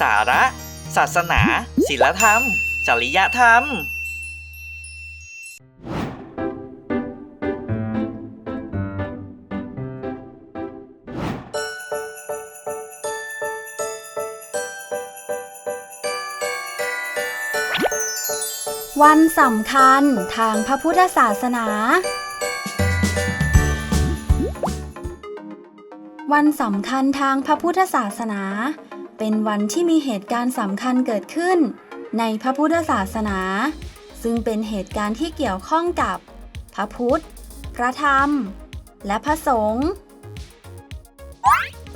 สาระ ศาสนา ศิลธรรม จริยธรรม วันสำคัญทางพระพุทธศาสนา วันสำคัญทางพระพุทธศาสนา เป็นวันที่มีเหตุการณ์สำคัญเกิดขึ้น ในพระพุทธศาสนา ซึ่งเป็นเหตุการณ์ที่เกี่ยวข้องกับ พระพุทธ พระธรรม และพระสงฆ์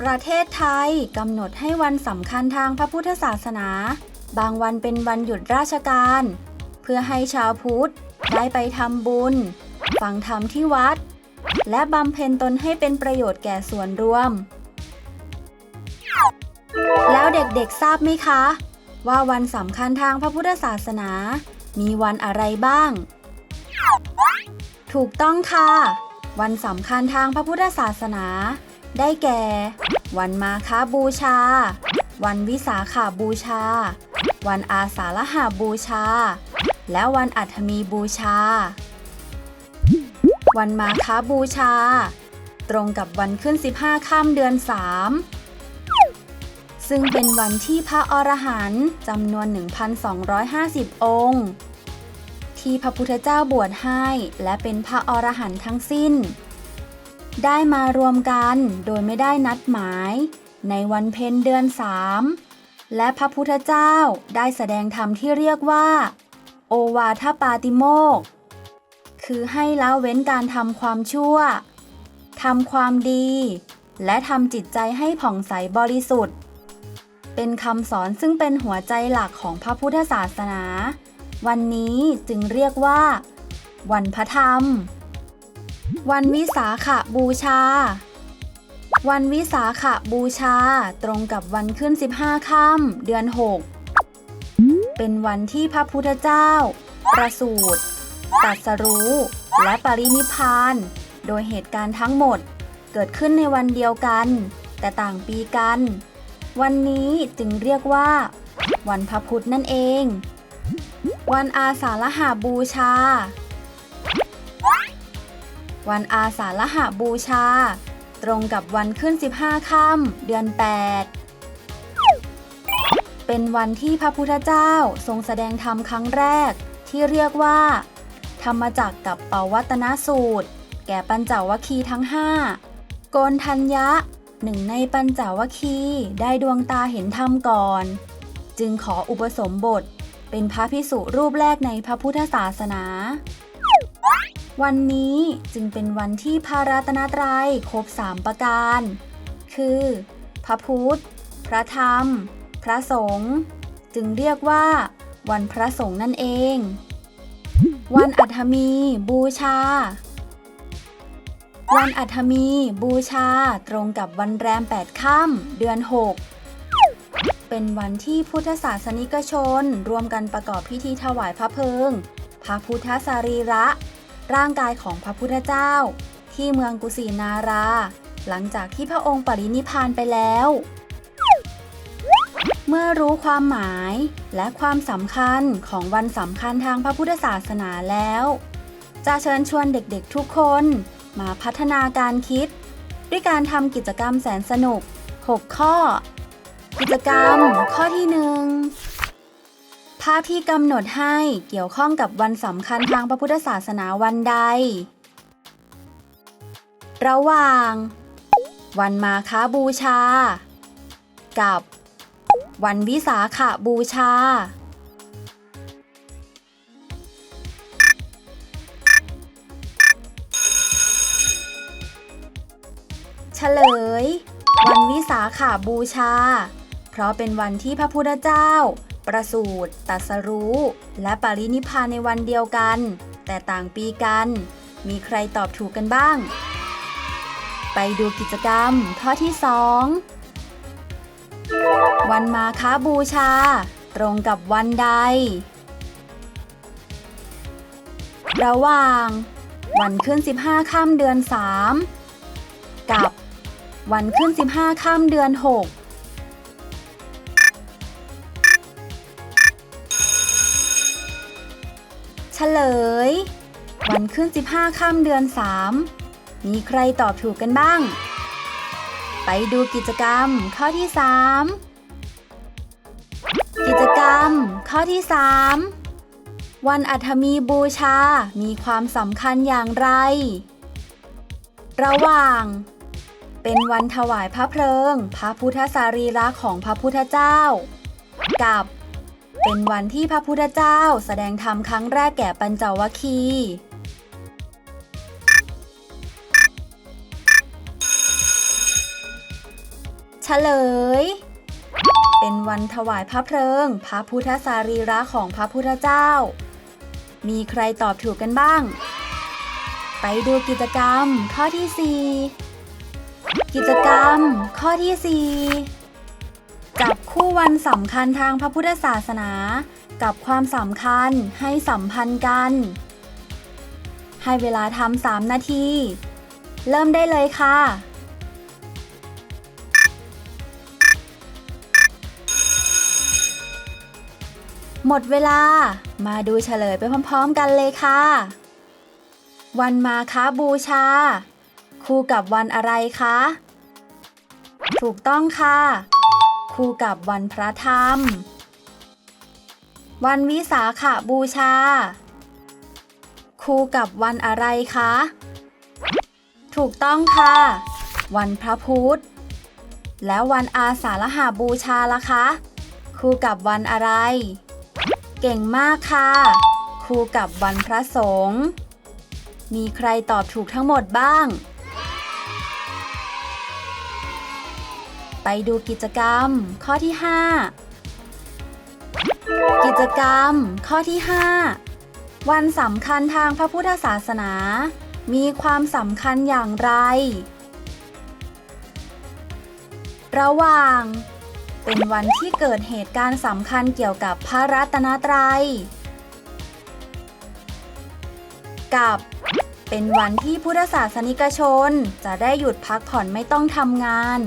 ประเทศไทยกำหนดให้วันสำคัญทางพระพุทธศาสนา บางวันเป็นวันหยุดราชการ เพื่อให้ชาวพุทธได้ไปทำบุญ ฟังธรรมที่วัด และบำเพ็ญตนให้เป็นประโยชน์แก่ส่วนรวม แล้วเด็กๆทราบไหมคะ ว่าวันสำคัญทางพระพุทธศาสนา มีวันอะไรบ้าง ถูกต้องค่ะ วันสำคัญทางพระพุทธศาสนา ได้แก่ วันมาฆบูชา วันวิสาขาบูชา วันอาสาฬหาบูชา และวันอัฐมีบูชา วันมาฆบูชา ตรงกับวันขึ้น 15ค่ำเดือน 3 ซึ่งเป็นวันที่พระอรหันต์จำนวน 1,250 องค์ ที่พระพุทธเจ้าบวชให้ และเป็นพระอรหันต์ทั้งสิ้น ได้มารวมกันโดยไม่ได้นัดหมาย ในวันเพ็ญเดือน3และพระพุทธเจ้าได้แสดงธรรมที่เรียกว่า โอวาทปาติโมก คือให้ละเว้นการทำความชั่วทำความดี และทำจิตใจให้ผ่องใสบริสุทธิ์ เป็นคำสอนซึ่งเป็นหัวใจหลักของพระพุทธศาสนา วันนี้จึงเรียกว่า วันพระธรรม วันวิสาขบูชา วันวิสาขบูชาตรงกับวันขึ้น 15 ค่ำเดือน 6 เป็นวันที่พระพุทธเจ้า ประสูติตรัสรู้ และปรินิพาน โดยเหตุการณ์ทั้งหมดเกิดขึ้นในวันเดียวกัน แต่ต่างปีกัน วันนี้จึงเรียกว่า วันพระพุธนั่นเอง วันอาสาฬหาบูชา วันอาสาฬหาบูชา ตรงกับวันขึ้น 15 ค่ำเดือน 8 เป็นวันที่พระพุทธเจ้าทรงแสดงธรรมครั้งแรก ที่เรียกว่า ธรรมจักกับปวัตนสูตร แก่ปัญจวัคคีย์ทั้ง 5 โกนทัญญะ หนึ่งในปัญจวัคคีได้ดวงตาเห็นธรรมก่อน จึงขออุปสมบท เป็นพระพิสุรูปแรกในพระพุทธศาสนา วันนี้จึงเป็นวันที่พระรัตนตรัยครบสามประการ คือ พระพุทธ พระธรรม พระสงฆ์จึงเรียกว่า วันพระสงฆ์นั่นเอง วันอัฐมี บูชา วันอัฐมี บูชา ตรงกับวันแรม 8 ค่ำเดือน 6 เป็นวันที่พุทธศาสนิกชน รวมกันประกอบพิธีถวายพระเพลิง พระพุทธสรีระ ร่างกายของพระพุทธเจ้า ที่เมืองกุสินารา หลังจากที่พระองค์ปรินิพานไปแล้ว เมื่อรู้ความหมายและความสำคัญของวันสำคัญทางพระพุทธศาสนาแล้ว จะเชิญชวนเด็กๆทุกคน มาพัฒนาการคิด ด้วยการทำกิจกรรมแสนสนุก 6 ข้อ กิจกรรมข้อที่หนึ่งภาพที่กำหนดให้เกี่ยวข้องกับวันสำคัญทางพระพุทธศาสนาวันใด ระหว่าง วันมาฆบูชา กับ วันวิสาขบูชา ลย วันวิสาขาบูชา เพราะเป็นวันที่พระพุทธเจ้า ประสูติตรัสรู้ และปรินิพพานในวันเดียวกัน แต่ต่างปีกัน มีใครตอบถูกกันบ้าง ไปดูกิจกรรมข้อที่ 2 วันมาค้าบูชา ตรงกับวันใด ระหว่าง วันขึ้น 15 ค่ำเดือน 3 วันขึ้น 15 ข้ามเดือน 6ฉลย วันขึ้น 15 ข้ามเดือน 3 มีใครตอบถูกกันบ้าง ไปดูกิจกรรมข้อที่ 3 กิจกรรม ข้อที่ 3 วันอัฐมีบูชา มีความสำคัญอย่างไร ระหว่าง เป็นวันถวายพระเพลิง พระพุทธสารีระของพระพุทธเจ้า กับ เป็นวันที่พระพุทธเจ้าแสดงธรรมครั้งแรกแก่ปัญจวัคคีย์เฉลย เป็นวันถวายพระเพลิง พระพุทธสารีระของพระพุทธเจ้า มีใครตอบถูกกันบ้าง ไปดูกิจกรรมข้อที่ 4 กิจกรรม ข้อที่ 4 จับคู่วันสำคัญทางพระพุทธศาสนา กับความสำคัญให้สัมพันธ์กัน ให้เวลาทำสามนาที เริ่มได้เลยค่ะหมดเวลา มาดูเฉลยไปพร้อมๆกันเลยค่ะ วันมาค้าบูชา คู่กับวันอะไรคะ ถูกต้องค่ะ คู่กับวันพระธรรม วันวิสาขบูชา คู่กับวันอะไรคะ ถูกต้องค่ะ วันพระพุธ แล้ววันอาสาฬหาบูชาล่ะคะ คู่กับวันอะไร เก่งมากค่ะ คู่กับวันพระสงฆ์ มีใครตอบถูกทั้งหมดบ้าง ไปดูกิจกรรม ข้อที่ 5 กิจกรรม ข้อที่ 5 วันสำคัญทางพระพุทธศาสนา มีความสำคัญอย่างไร ระหว่าง เป็นวันที่เกิดเหตุการณ์สำคัญเกี่ยวกับพระรัตนตรัย กับ เป็นวันที่พุทธศาสนิกชน จะได้หยุดพักผ่อนไม่ต้องทำงาน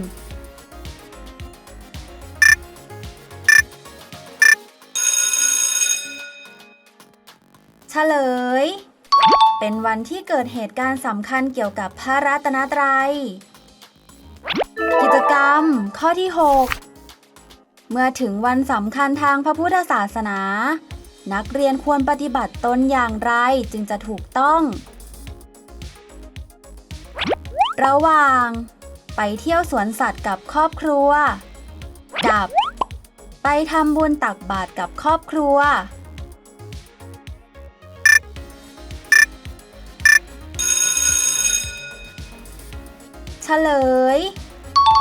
ลย เป็นวันที่เกิดเหตุการณ์สำคัญเกี่ยวกับพระรัตนตรัย กิจกรรม ข้อที่ 6 เมื่อถึงวันสำคัญทางพระพุทธศาสนา นักเรียนควรปฏิบัติตนอย่างไรจึงจะถูกต้อง ระหว่าง ไปเที่ยวสวนสัตว์กับครอบครัว กับ ไปทำบุญตักบาตรกับครอบครัว ฉลย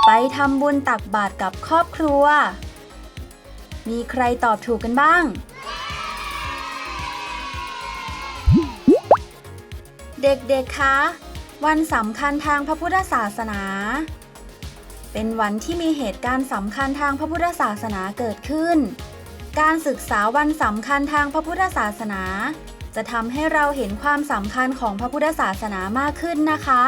ไปทำบุญตักบาตรกับครอบครัว มีใครตอบถูกกันบ้าง เด็กๆ คะ วันสำคัญทางพระพุทธศาสนา เป็นวันที่มีเหตุการณ์สำคัญทางพระพุทธศาสนาเกิดขึ้น การศึกษาวันสำคัญทางพระพุทธศาสนา จะทำให้เราเห็นความสำคัญของพระพุทธศาสนามากขึ้นนะคะ